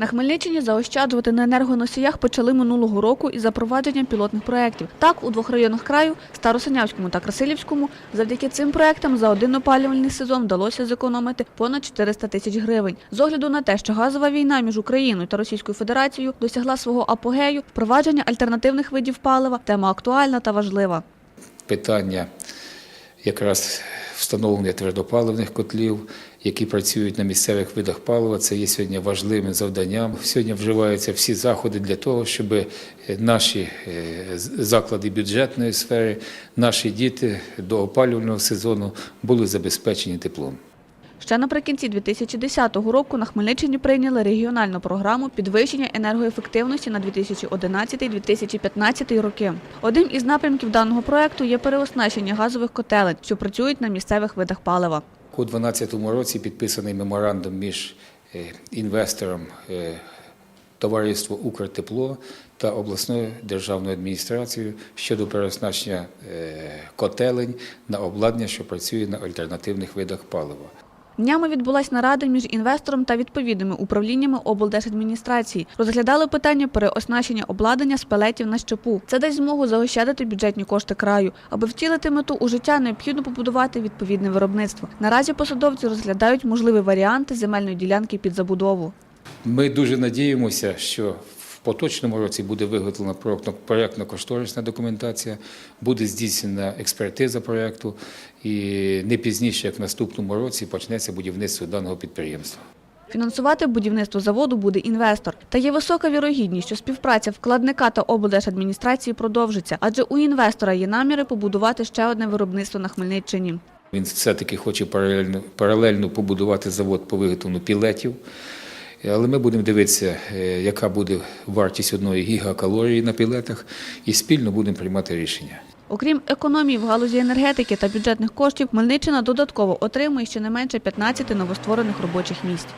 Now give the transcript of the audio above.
На Хмельниччині заощаджувати на енергоносіях почали минулого року із запровадженням пілотних проєктів. Так, у двох районах краю Старосинявському та Красилівському, завдяки цим проєктам за один опалювальний сезон вдалося зекономити понад 400 тисяч гривень. З огляду на те, що газова війна між Україною та Російською Федерацією досягла свого апогею, впровадження альтернативних видів палива тема актуальна та важлива. питання якраз встановлення твердопаливних котлів, які працюють на місцевих видах палива. Це є сьогодні важливим завданням. Сьогодні вживаються всі заходи для того, щоб е, наші е, заклади бюджетної сфери, наші діти до опалювального сезону були забезпечені теплом. Ще наприкінці 2010 року на Хмельниччині прийняли регіональну програму підвищення енергоефективності на 2011-2015 роки. Одним із напрямків даного проекту є переоснащення газових котелень, що працюють на місцевих видах палива. У 2012 році підписаний меморандум між е, інвестором е, товариство Укртепло та обласною державною адміністрацією щодо переоснащення е, котелень на обладнання, що працює на альтернативних видах палива. Днями відбулась нарада між інвестором та відповідними управліннями облдержадміністрації. Розглядали питання переоснащення обладнання з пелетів на щепу. Це дасть змогу заощадити бюджетні кошти краю. Аби втілити мету у життя, необхідно побудувати відповідне виробництво. Наразі посадовці розглядають можливі варіанти земельної ділянки під забудову. Ми дуже надіємося, що поточному році буде виготовлена проектно-кошторисна документація, буде здійснена експертиза проекту, і не пізніше, як в наступному році, почнеться будівництво даного підприємства. Фінансувати будівництво заводу буде інвестор. Та є висока вірогідність, що співпраця вкладника та облдержадміністрації продовжиться, адже у інвестора є наміри побудувати ще одне виробництво на Хмельниччині. Він все-таки хоче паралельно, паралельно побудувати завод по виготовленню пілетів. Але ми будемо дивитися, е, яка буде вартість одної гігакалорії на пілетах, і спільно будемо приймати рішення. Окрім економії в галузі енергетики та бюджетних коштів, Хмельниччина додатково отримує щонайменше 15 новостворених робочих місць.